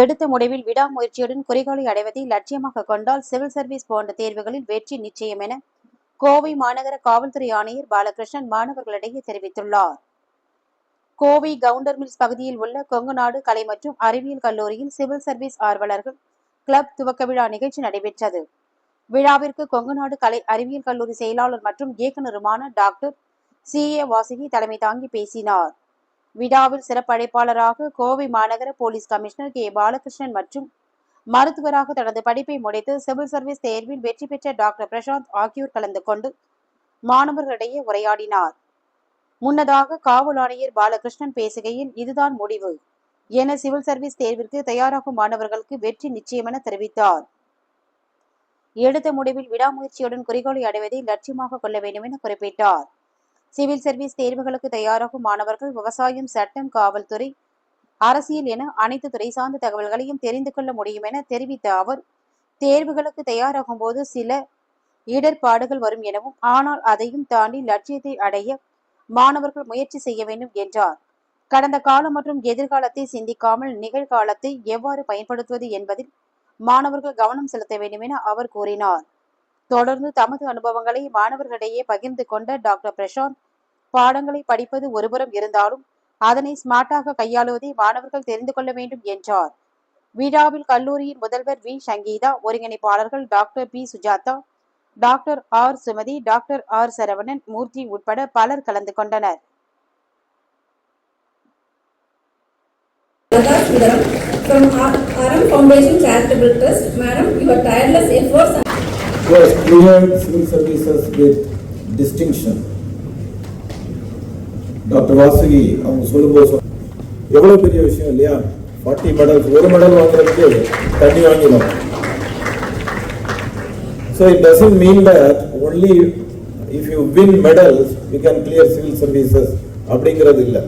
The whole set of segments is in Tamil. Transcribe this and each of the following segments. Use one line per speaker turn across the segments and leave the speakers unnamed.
எடுத்த முடிவில் விடாமுயற்சியுடன் குறிக்கோளை அடைவதை லட்சியமாக கொண்டால் சிவில் சர்வீஸ் போன்ற தேர்வுகளில் வெற்றி நிச்சயம் என கோவை மாநகர காவல்துறை ஆணையர் பாலகிருஷ்ணன் மாணவர்களிடையே தெரிவித்துள்ளார். கோவை கவுண்டர் மில்ஸ் பகுதியில் உள்ள கொங்குநாடு கலை மற்றும் அறிவியல் கல்லூரியில் சிவில் சர்வீஸ் ஆர்வலர்கள் கிளப் துவக்க விழா நிகழ்ச்சி நடைபெற்றது. விழாவிற்கு கொங்குநாடு கலை அறிவியல் கல்லூரி செயலாளர் மற்றும் இயக்குநருமான டாக்டர் சி ஏ வாசகி தலைமை தாங்கி பேசினார். விழாவில் சிறப்பு அழைப்பாளராக கோவை மாநகர போலீஸ் கமிஷனர் கே. பாலகிருஷ்ணன் மற்றும் மருத்துவராக தனது படிப்பை முடித்து சிவில் சர்வீஸ் தேர்வில் வெற்றி பெற்ற டாக்டர் பிரசாந்த் ஆகியோர் கலந்து கொண்டு மாணவர்களிடையே உரையாடினார். முன்னதாக காவல் ஆணையர் பாலகிருஷ்ணன் பேசுகையில் இதுதான் முடிவு. என சிவில் சர்வீஸ் தேர்விற்கு தயாராகும் மாணவர்களுக்கு வெற்றி நிச்சயம் என தெரிவித்தார். எடுத்த முடிவில் விடாமுயற்சியுடன் குறிக்கோளை அடைவதை லட்சியமாக கொள்ள வேண்டும் என குறிப்பிட்டார். சிவில் சர்வீஸ் தேர்வுகளுக்கு தயாராகும் மாணவர்கள் விவசாயம் சட்டம் காவல்துறை அரசியல் என அனைத்து துறை சார்ந்த தகவல்களையும் தெரிந்து கொள்ள முடியும் என தெரிவித்த அவர் தேர்வுகளுக்கு தயாராகும் போது சில இடர்பாடுகள் வரும் எனவும் ஆனால் அதையும் தாண்டி லட்சியத்தை அடைய மாணவர்கள் முயற்சி செய்ய வேண்டும் என்றார். கடந்த காலம் மற்றும் எதிர்காலத்தை சிந்திக்காமல் நிகழ்காலத்தை எவ்வாறு பயன்படுத்துவது என்பதில் மாணவர்கள் கவனம் செலுத்த வேண்டும் என அவர் கூறினார். தொடர்ந்து தமது அனுபவங்களை மாணவர்களிடையே பகிர்ந்து கொண்ட டாக்டர் பிரசாந்த் பாடங்களை படிப்பது ஒருபுறம் இருந்தாலும் அதனை ஸ்மார்ட்டாக கையாளுவதை மாணவர்கள் தெரிந்து கொள்ள வேண்டும் என்றார். விழாவில் கல்லூரியின் முதல்வர் V. Sangeetha ஒருங்கிணைப்பாளர்கள் doctor P. Sujatha doctor R. Sumathi doctor R. Saravanan Murthy உட்பட பலர் கலந்து கொண்டனர்.
From Aram Foundation Charitable Trust. Madam, your tireless efforts
Yes, cleared civil services with distinction. Doctor Vasuki அவங்க சொல்லும்போது சொன்ன- எவ்வளவு பெரிய விஷயம் இல்லையா? ஃபார்ட்டி மெடல்ஸ் ஒரு மெடல் வாங்குறதுக்கு தண்ணி வாங்கிடும் so it doesn't mean that only if you win medals you can clear civil services அப்படிங்கிறது இல்லை.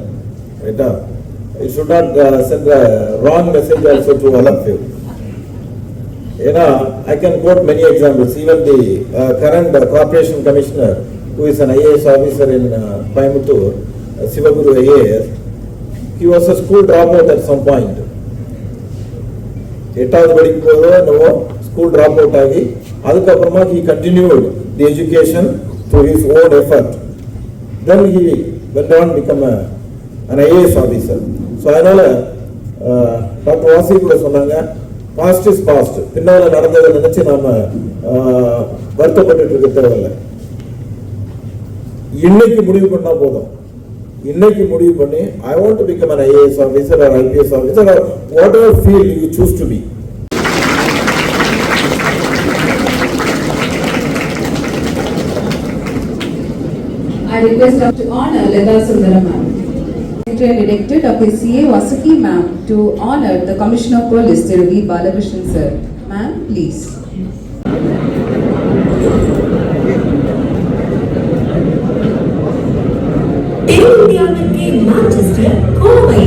ரைட்டா it should not send wrong message also to all of you ஏன்னா I can quote many examples even the current corporation commissioner who is an IAS officer in Coimbatore Sivaguru Ayer, he was a school dropout at some point. எட்டாவது படிக்கும் போதோ என்னவோ ஸ்கூல் ட்ராப் அவுட் ஆகி அதுக்கப்புறமா he continued the education through his own effort then he went on become an IAS officer so அதனால் டாக்டர் வாசி சொன்னாங்க. பாஸ்ட் இஸ் பாஸ்ட் பின்னால் நடந்ததை நினச்சி நாம ஆஹ், இருக்க தேவையில்லை. இன்னைக்கு முடிவு பண்ணா போதும். இன்னைக்கு முடிவு பண்ணி I want to become an IAS officer or IPS officer or whatever field you choose to be
I request up to honor Leda Sundaram ma'am. Secretary elected Dr. C.A. Vasuki ma'am to honor the Commissioner of Police, Thiru V. Balakrishnan sir. Ma'am, please.
தென்னிந்தியாவிற்கு மான்செஸ்டர் கோவை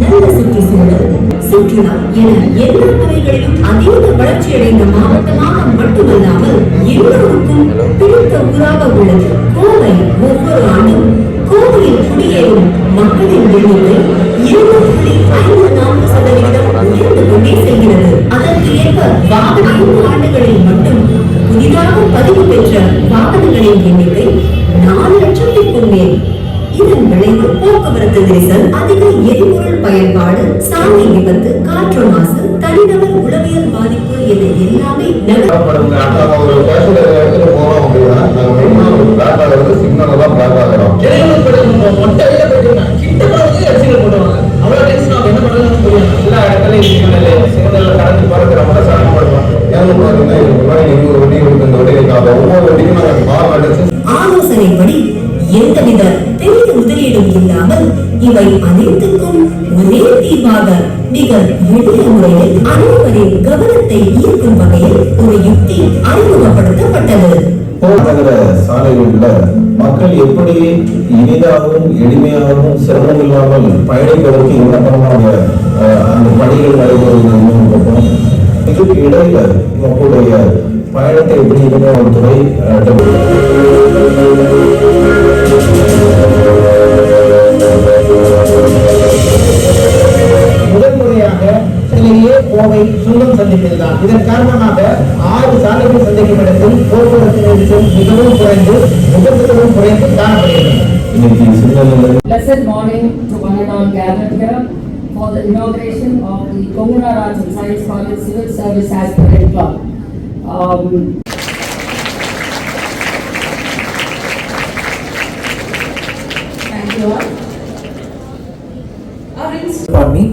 நல்ல சுற்றுச்சூழல் சுற்றுலா என எல்லா துறைகளிலும் அதீத வளர்ச்சியடைந்த மாவட்டமாக மட்டுமல்லாமல் எல்லோருக்கும் பிடித்த ஊராக உள்ளது. கோவை ஒவ்வொரு ஆண்டும் கோவையில் குடியேறும் மக்களின் எண்ணிக்கை விளைவு போக்குவரத்து நெரிசல் அதிக எரிபொருள் பயன்பாடு சாலை விபத்து காற்று மாசு தனிநபர் உளவியல் பாதிப்பு என எல்லாமே எந்தவித பெரிய முதலீடும் இல்லாமல் இவை அனைத்துக்கும் ஒரே தீர்வாக மிக எளிய முறையில் அனைவரின் கவனத்தை ஈர்க்கும் வகையில் ஒரு யுக்தி அறிமுகப்படுத்தப்பட்டது.
நகர சாலைகளில் மக்கள் எப்படி இனிதாகவும் எளிமையாகவும் சிரமம் இல்லாமல் பயணிப்பதற்கு விண்ணப்பமாக அந்த பணிகள் நடைபெறுகிறது இதுக்கு இடையில மக்களுடைய பயணத்தை எப்படி துறை
முதல் முறையாக இதிலேயே இதன் காரணமாக ஆறு சாலைகள் சந்திக்கும் இடத்தில் போக்குவரத்து நெரிசல் மிகவும் குறைந்து விபத்துகளும் குறைந்து காணப்படுகின்றன
இன்னைக்கு signal
Blessed morning to one and all gathered here for the inauguration of the Konguna Arts and Science College Civil Service Aspirant Club. Um,
Thank you all. Our ins-
upon me.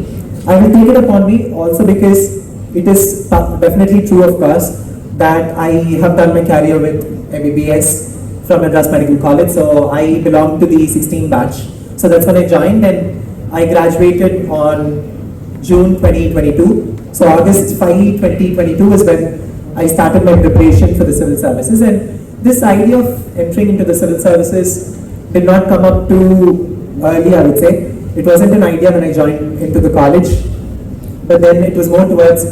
I will take it upon me also because it is definitely true, of course, that I have done my career with MBBS from Madras Medical College. So I belong to the 16 batch. So that's when I joined and I graduated on June 2022. So August 5, 2022 is when I started my preparation for the civil services. And this idea of entering into the civil services did not come up too early, I would say. It wasn't an idea when I joined into the college, but then it was more towards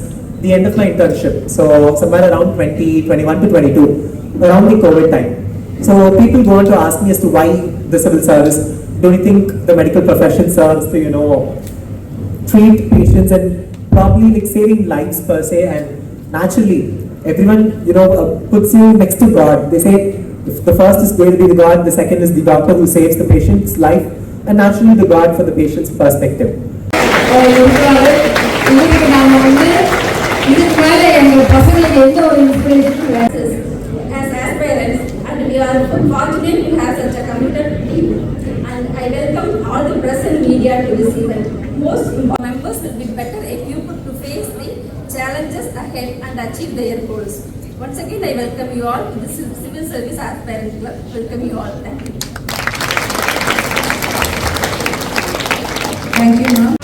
the end of my internship. So somewhere around 2021 to 22, around the COVID time. So people go on to ask me as to why the civil service. Do you think the medical profession serves to, you know, treat patients and probably like saving lives per se and naturally everyone you know uh, puts you next to god they say if the first is going to be the god the second is the doctor who saves the patient's life and naturally the god for the patient's perspective
இன்னைக்கு நாம வந்து இதுக்கு மேல எங்க பசங்களுக்கு எந்த ஒரு இன்ஸ்பிரேஷனும்
as aspirants and we are fortunate to have such a committed team and I welcome all the press and media to this event. Most important members will be better equipped to face the challenges ahead and achieve their goals. Once again, I welcome you all to the Civ- Civil Service Aspirant Club. Welcome you all. Thank you.
Thank you, ma'am.